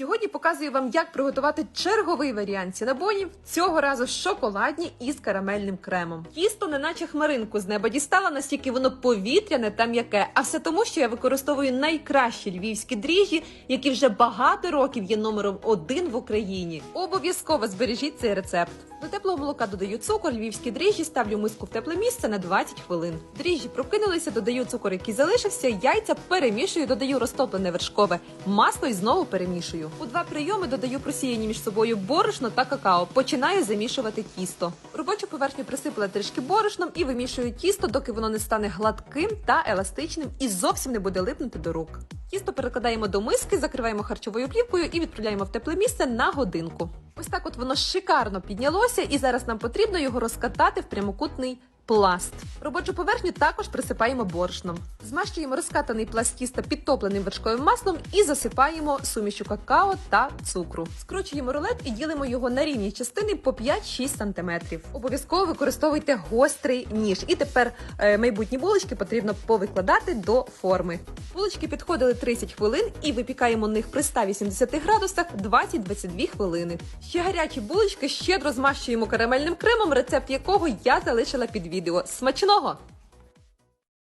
Сьогодні показую вам, як приготувати черговий варіант сінабонів, цього разу шоколадні із карамельним кремом. Тісто неначе хмаринку з неба дістала, настільки воно повітряне та м'яке. А все тому, що я використовую найкращі львівські дріжджі, які вже багато років є номером один в Україні. Обов'язково збережіть цей рецепт. До теплого молока додаю цукор, львівські дріжджі, ставлю миску в тепле місце на 20 хвилин. Дріжджі прокинулися, додаю цукор, який залишився, яйця перемішую, додаю розтоплене вершкове масло і знову перемішую. У два прийоми додаю просіяні між собою борошно та какао. Починаю замішувати тісто. Робочу поверхню присипала трішки борошном і вимішую тісто, доки воно не стане гладким та еластичним і зовсім не буде липнути до рук. Тісто перекладаємо до миски, закриваємо харчовою плівкою і відправляємо в тепле місце на годинку. Ось так от воно шикарно піднялося, і зараз нам потрібно його розкатати в прямокутний пласт. Робочу поверхню також присипаємо борошном. Змащуємо розкатаний пласт тіста підтопленим вершковим маслом і засипаємо сумішю какао та цукру. Скручуємо рулет і ділимо його на рівні частини по 5-6 см. Обов'язково використовуйте гострий ніж. І тепер е, майбутні булочки потрібно повикладати до форми. Булочки підходили 30 хвилин і випікаємо них при 180 градусах 20-22 хвилини. Ще гарячі булочки щедро змащуємо карамельним кремом, рецепт якого я залишила під відео. Смачного!